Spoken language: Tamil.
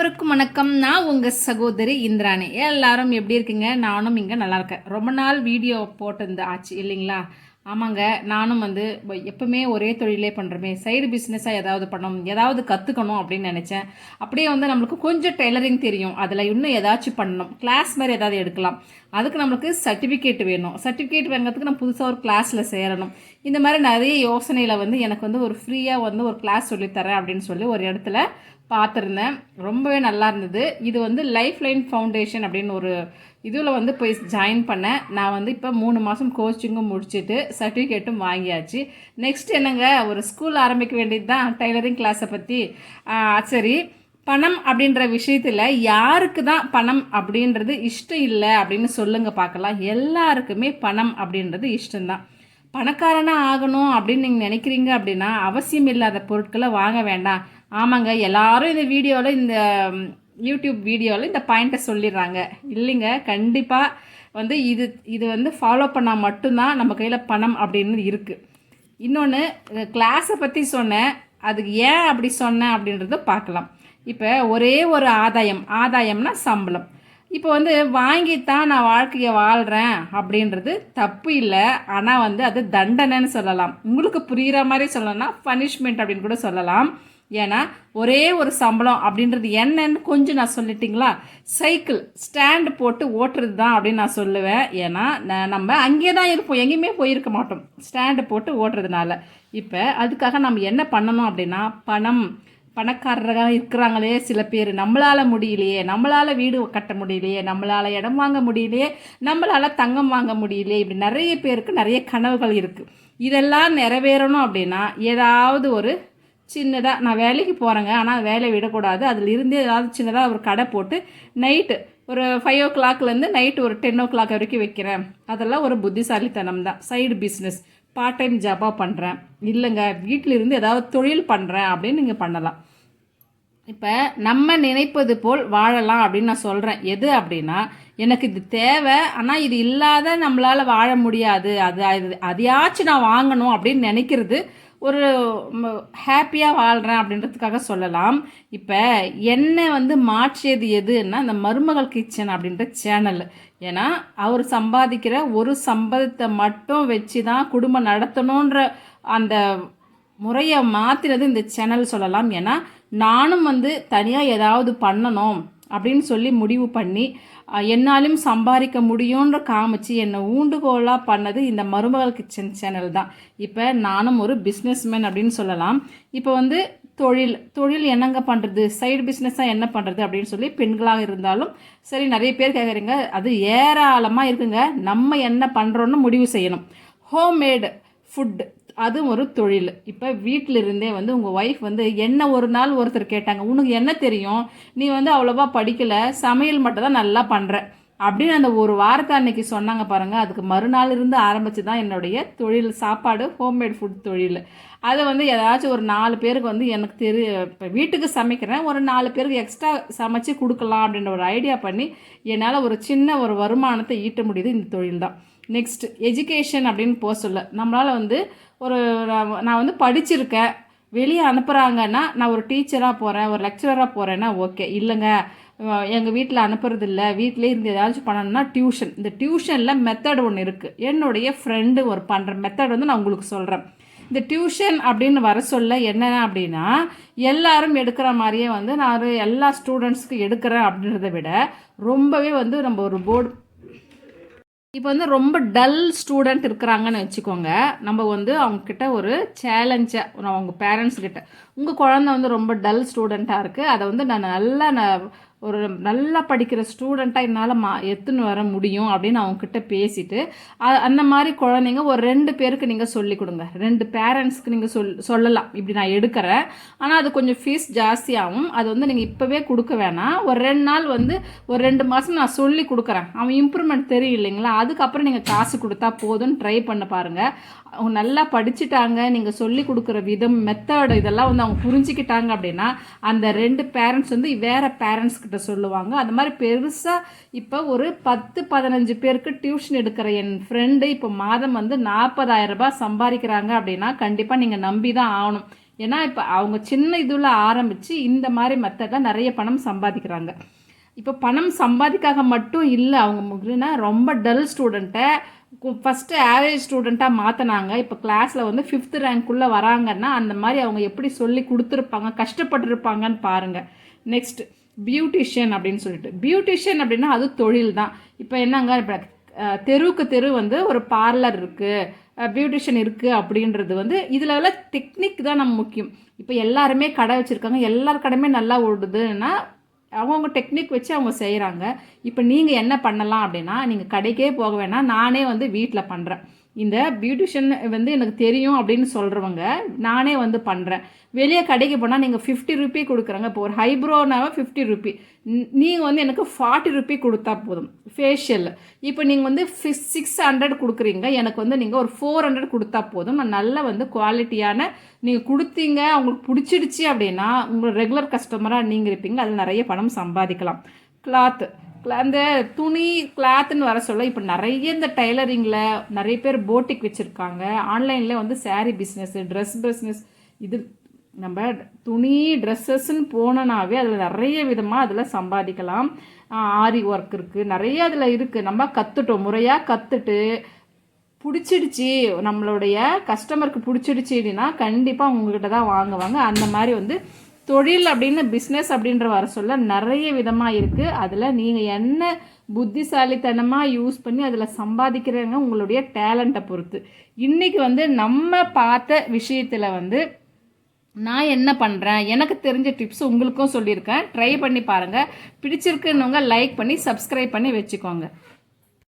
அனைவருக்கும் வணக்கம். நான் உங்கள் சகோதரி இந்திராணி. எல்லாரும் எப்படி இருக்கீங்க? நானும் இங்கே நல்லா இருக்கேன். ரொம்ப நாள் வீடியோ போட்டிருந்த ஆச்சு இல்லைங்களா? ஆமாங்க நானும் வந்து எப்பவுமே ஒரே தொழிலே பண்ணுறோமே சைடு பிஸ்னஸாக ஏதாவது பண்ணணும் ஏதாவது கற்றுக்கணும் அப்படின்னு நினச்சேன். அப்படியே வந்து நம்மளுக்கு கொஞ்சம் டெய்லரிங் தெரியும். அதில் இன்னும் ஏதாச்சும் பண்ணணும். கிளாஸ் மாதிரி ஏதாவது எடுக்கலாம். அதுக்கு நம்மளுக்கு சர்டிஃபிகேட் வேணும். சர்டிஃபிகேட் வாங்குறதுக்கு நான் புதுசாக ஒரு கிளாஸில் சேரணும். இந்த மாதிரி நிறைய யோசனையில் வந்து எனக்கு வந்து ஒரு ஃப்ரீயாக வந்து ஒரு கிளாஸ் சொல்லித்தரேன் அப்படின்னு சொல்லி ஒரு இடத்துல பார்த்துருந்தேன் ரொம்பவே நல்லா இருந்தது. இது வந்து லைஃப் லைன் ஃபவுண்டேஷன் அப்படின்னு ஒரு இதில் வந்து போய் ஜாயின் பண்ணேன். நான் வந்து இப்போ மூணு மாதம் கோச்சிங்கும் முடிச்சுட்டு சர்டிஃபிகேட்டும் வாங்கியாச்சு. நெக்ஸ்ட் என்னங்க? ஒரு ஸ்கூல் ஆரம்பிக்க வேண்டியது தான் டைலரிங் கிளாஸை பற்றி சரி. பணம் அப்படின்ற விஷயத்தில் யாருக்கு தான் பணம் அப்படின்றது இஷ்டம் இல்லை அப்படின்னு சொல்லுங்கள் பார்க்கலாம். எல்லாருக்குமே பணம் அப்படின்றது இஷ்டம்தான். பணக்காரனாக ஆகணும் அப்படின்னு நீங்கள் நினைக்கிறீங்க அப்படின்னா அவசியம் இல்லாத பொருட்களை வாங்க வேண்டாம். ஆமாங்க எல்லாரும் இந்த வீடியோவில் இந்த யூடியூப் வீடியோவில் இந்த பாயிண்ட்டை சொல்லிடுறாங்க. இல்லைங்க கண்டிப்பாக வந்து இது இது வந்து ஃபாலோ பண்ணால் மட்டும்தான் நம்ம கையில் பணம் அப்படின்னு இருக்குது இன்னொன்று கிளாஸை பற்றி சொன்னேன். அதுக்கு ஏன் அப்படி சொன்னேன் அப்படின்றத பார்க்கலாம். இப்போ ஒரே ஒரு ஆதாயம் ஆதாயம்னா சம்பளம். இப்போ வந்து வாங்கித்தான் நான் வாழ்க்கையை வாழ்கிறேன் அப்படின்றது தப்பு இல்லை. ஆனால் வந்து அது தண்டனைன்னு சொல்லலாம். உங்களுக்கு புரிகிற மாதிரி சொல்லணும்னா பனிஷ்மெண்ட் அப்படின்னு கூட சொல்லலாம். ஏன்னா ஒரே ஒரு சம்பளம் அப்படின்றது என்னன்னு கொஞ்சம் நான் சொல்லிட்டிங்களா? சைக்கிள் ஸ்டாண்டு போட்டு ஓட்டுறது தான் அப்படின்னு நான் சொல்லுவேன். ஏன்னா ந- நம்ம அங்கே தான் இருப்போம். எங்கேயுமே போயிருக்க மாட்டோம். ஸ்டாண்டு போட்டு ஓட்டுறதுனால. இப்போ அதுக்காக நம்ம என்ன பண்ணணும் அப்படின்னா பணம் பணக்காரராக இருக்கிறாங்களே சில பேர். நம்மளால் முடியலையே. நம்மளால் வீடு கட்ட முடியலையே. நம்மளால் இடம் வாங்க முடியலையே. நம்மளால் தங்கம் வாங்க முடியலையே. இப்படி நிறைய பேருக்கு நிறைய கனவுகள் இருக்குது இதெல்லாம் நிறைவேறணும் அப்படின்னா ஏதாவது ஒரு சின்னதாக நான் வேலைக்கு போகிறேங்க ஆனால் வேலையை விடக்கூடாது. அதில் இருந்து ஏதாவது சின்னதாக ஒரு கடை போட்டு நைட்டு ஒரு ஃபைவ் ஓ கிளாக்லேருந்து நைட்டு ஒரு டென் ஓ கிளாக் வரைக்கும் வைக்கிறேன். அதெல்லாம் ஒரு புத்திசாலித்தனம் தான். சைடு பிஸ்னஸ் பார்ட் டைம் ஜாபாக பண்ணுறேன் இல்லைங்க வீட்டில் இருந்து ஏதாவது தொழில் பண்ணுறேன் அப்படின்னு நீங்கள் பண்ணலாம். இப்போ நம்ம நினைப்பது போல் வாழலாம் அப்படின்னு நான் சொல்கிறேன் எது அப்படின்னா எனக்கு இது தேவை ஆனால் இது இல்லாத நம்மளால் வாழ முடியாது. அது அது அதையாச்சும் நான் வாங்கணும் அப்படின்னு நினைக்கிறது ஒரு ஹாப்பியாக வாழ்கிறேன் அப்படின்றதுக்காக சொல்லலாம். இப்போ என்னை வந்து மாற்றியது எதுன்னா இந்த மருமகள் கிச்சன் அப்படின்ற சேனல் ஏன்னா அவர் சம்பாதிக்கிற ஒரு சம்பளத்தை மட்டும் வச்சு தான் குடும்பம் நடத்தணுன்ற அந்த முறையை மாற்றினது இந்த சேனல் சொல்லலாம். ஏன்னா நானும் வந்து தனியாக ஏதாவது பண்ணணும். அப்படின்னு சொல்லி முடிவு பண்ணி என்னாலும் சம்பாதிக்க முடியுன்ற காமிச்சு என்னை ஊண்டுகோலாக பண்ணது இந்த மருமகள் கிச்சன் சேனல் தான். இப்போ நானும் ஒரு பிஸ்னஸ்மேன் அப்படின்னு சொல்லலாம். இப்போ வந்து தொழில் தொழில் என்னங்க பண்ணுறது சைடு பிஸ்னஸாக என்ன பண்ணுறது அப்படின்னு சொல்லி பெண்களாக இருந்தாலும் சரி நிறைய பேர் கேட்குறீங்க அது ஏராளமாக இருக்குங்க. நம்ம என்ன பண்ணுறோன்னு முடிவு செய்யணும். ஹோம்மேடு ஃபுட் அதுவும் ஒரு தொழில். இப்போ வீட்டில் இருந்தே வந்து உங்கள் ஒய்ஃப் வந்து என்ன ஒரு நாள் ஒருத்தர் கேட்டாங்க உனக்கு என்ன தெரியும்? நீ வந்து அவ்வளோவா படிக்கலை சமையல் மட்டும் தான் நல்லா பண்ணுற அப்படின்னு அந்த ஒரு வாரத்தை அன்னைக்கு சொன்னாங்க பாருங்கள் அதுக்கு மறுநாள் இருந்து ஆரம்பித்து தான் என்னுடைய தொழில் சாப்பாடு ஹோம்மேட் ஃபுட் தொழில். அதை வந்து ஏதாச்சும் ஒரு நாலு பேருக்கு வந்து எனக்கு தெரி இப்போ வீட்டுக்கு சமைக்கிறேன் ஒரு நாலு பேருக்கு எக்ஸ்ட்ரா சமைச்சு கொடுக்கலாம் அப்படின்ற ஒரு ஐடியா பண்ணி என்னால் ஒரு சின்ன ஒரு வருமானத்தை ஈட்ட முடியுது இந்த தொழில் தான். நெக்ஸ்ட் எஜுகேஷன் அப்படின்னு போக சொல்ல. நம்மளால் வந்து ஒரு நான் வந்து படிச்சிருக்கேன். வெளியே அனுப்புகிறாங்கன்னா நான் ஒரு டீச்சராக போகிறேன் ஒரு லெக்சரராக போகிறேன்னா ஓகே இல்லைங்க. எங்கள் வீட்டில் அனுப்புறது இல்லை வீட்டிலே இருந்து ஏதாச்சும் பண்ணணும்னா டியூஷன் இந்த டியூஷனில் மெத்தட் ஒன்று இருக்குது என்னுடைய ஃப்ரெண்டு ஒரு பண்ணுற மெத்தட் வந்து நான் உங்களுக்கு சொல்கிறேன் இந்த டியூஷன் அப்படின்னு வர சொல்ல என்ன அப்படின்னா எல்லாரும் எடுக்கிற மாதிரியே வந்து நான் எல்லா ஸ்டூடெண்ட்ஸ்க்கு எடுக்கிறேன் அப்படின்றத விட ரொம்பவே வந்து நம்ம ஒரு போர்டு இப்போ வந்து ரொம்ப டல் ஸ்டூடெண்ட் இருக்கிறாங்கன்னு வச்சுக்கோங்க. நம்ம வந்து அவங்கக்கிட்ட ஒரு சேலஞ்சை அவங்க பேரண்ட்ஸ் கிட்ட. உங்கள் குழந்தை வந்து ரொம்ப டல் ஸ்டூடெண்ட்டாக இருக்குது அதை வந்து நான் நல்லா நான் ஒரு நல்லா படிக்கிற ஸ்டூடெண்ட்டாக என்னால் மா எடுத்துன்னு வர முடியும் அப்படின்னு அவங்கக்கிட்ட பேசிட்டு அந்த மாதிரி குழந்தைங்க ஒரு ரெண்டு பேருக்கு நீங்கள் சொல்லி கொடுங்க. ரெண்டு பேரண்ட்ஸ்க்கு நீங்கள் சொல் சொல்லலாம். இப்படி நான் எடுக்கிறேன். ஆனால் அது கொஞ்சம் ஃபீஸ் ஜாஸ்தியாகும் அது வந்து நீங்கள் இப்போவே கொடுக்க வேணாம். ஒரு ரெண்டு நாள் வந்து ஒரு ரெண்டு மாதம் நான் சொல்லி கொடுக்குறேன். அவன் இம்ப்ரூவ்மெண்ட் தெரியும் இல்லைங்களா? அதுக்கப்புறம் நீங்கள் காசு கொடுத்தா போதும்னு ட்ரை பண்ண பாருங்கள் அவங்க நல்லா படிச்சுட்டாங்க. நீங்கள் சொல்லி கொடுக்குற விதம் மெத்தட் இதெல்லாம் வந்து அவங்க புரிஞ்சுக்கிட்டாங்க அப்படின்னா அந்த ரெண்டு பேரண்ட்ஸ் வந்து வேறு பேரண்ட்ஸ்க்கு கிட்ட சொல்லுவாங்க. அந்த மாதிரி பெருசாக இப்போ ஒரு பத்து பதினஞ்சு பேருக்கு டியூஷன் எடுக்கிற என் ஃப்ரெண்டு இப்போ மாதம் வந்து நாற்பதாயிரம் ரூபாய் சம்பாதிக்கிறாங்க அப்படின்னா கண்டிப்பாக நீங்கள் நம்பி தான் ஆகணும். ஏன்னா இப்போ அவங்க சின்ன இதில் ஆரம்பித்து இந்த மாதிரி மெத்தடில் நிறைய பணம் சம்பாதிக்கிறாங்க. இப்போ பணம் சம்பாதிக்காக மட்டும் இல்லை அவங்க முக்கியம்னா ரொம்ப டல் ஸ்டூடெண்ட்டை ஃபஸ்ட்டு ஆவரேஜ் ஸ்டூடெண்ட்டாக மாற்றினாங்க இப்போ கிளாஸில் வந்து ஃபிஃப்த் ரேங்க்குள்ளே வராங்கன்னா அந்த மாதிரி அவங்க எப்படி சொல்லி கொடுத்துருப்பாங்க கஷ்டப்பட்டுருப்பாங்கன்னு பாருங்கள் நெக்ஸ்ட்டு பியூட்டிஷியன் அப்படின்னு சொல்லிட்டு. பியூட்டிஷியன் அப்படின்னா அது தொழில் தான் இப்போ என்னங்க இப்போ தெருவுக்கு தெரு வந்து ஒரு பார்லர் இருக்குது பியூட்டிஷியன் இருக்குது அப்படின்றது வந்து இதில் உள்ள டெக்னிக் தான் நம்ம முக்கியம். இப்போ எல்லாருமே கடை வச்சுருக்காங்க. எல்லார் கடையுமே நல்லா ஓடுதுன்னா அவங்கவுங்க டெக்னிக் வச்சு அவங்க செய்கிறாங்க இப்போ நீங்கள் என்ன பண்ணலாம் அப்படின்னா நீங்கள் கடைக்கே போக வேணாம். நானே வந்து வீட்டில் பண்ணுறேன் இந்த பியூட்டிஷியன் வந்து எனக்கு தெரியும் அப்படின்னு சொல்கிறவங்க நானே வந்து பண்ணுறேன் வெளியே கடைக்கு போனால் நீங்கள் ஃபிஃப்டி ருபி கொடுக்குறாங்க. இப்போ ஒரு ஹைப்ரோனாவே ஃபிஃப்டி ருபி நீங்கள் வந்து எனக்கு ஃபார்ட்டி ருபி கொடுத்தா போதும். ஃபேஷியல் இப்போ நீங்கள் வந்து சிக்ஸ் ஹண்ட்ரட் கொடுக்குறீங்க. எனக்கு வந்து நீங்கள் ஒரு ஃபோர் ஹண்ட்ரட் கொடுத்தா போதும். நான் நல்ல வந்து குவாலிட்டியான நீங்கள் கொடுத்தீங்க அவங்களுக்கு பிடிச்சிடுச்சு அப்படின்னா உங்கள் ரெகுலர் கஸ்டமராக நீங்கள் இருப்பீங்க. அதில் நிறைய பணம் சம்பாதிக்கலாம். கிளாத்து அந்த துணி கிளாத்துன்னு வர சொல்ல இப்போ நிறைய இந்த டைலரிங்கில் நிறைய பேர் போட்டிக் வச்சுருக்காங்க. ஆன்லைனில் வந்து சாரீ பிஸ்னஸ் ட்ரெஸ் பிஸ்னஸ் இது நம்ம துணி ட்ரெஸ்ஸஸ்ன்னு போனோனாவே அதில் நிறைய விதமாக அதில் சம்பாதிக்கலாம். ஆரி ஒர்க் இருக்குது நிறைய அதில் இருக்குது நம்ம கற்றுட்டோம் முறையாக கற்றுட்டு பிடிச்சிடுச்சு. நம்மளுடைய கஸ்டமருக்கு பிடிச்சிடுச்சு அப்படின்னா கண்டிப்பாக உங்ககிட்ட தான் வாங்குவாங்க. அந்த மாதிரி வந்து தொழில் அப்படின்னு பிஸ்னஸ் அப்படின்ற வர சொல்ல நிறைய விதமாக இருக்குது அதில் நீங்கள் என்ன புத்திசாலித்தனமாக யூஸ் பண்ணி அதில் சம்பாதிக்கிறவங்க உங்களுடைய டேலண்ட்டை பொறுத்து. இன்றைக்கி வந்து நம்ம பார்த்த விஷயத்தில் வந்து நான் என்ன பண்ணுறேன் எனக்கு தெரிஞ்ச டிப்ஸ் உங்களுக்கும் சொல்லியிருக்கேன். ட்ரை பண்ணி பாருங்கள் பிடிச்சிருக்குன்னவங்க லைக் பண்ணி சப்ஸ்கிரைப் பண்ணி வச்சுக்கோங்க.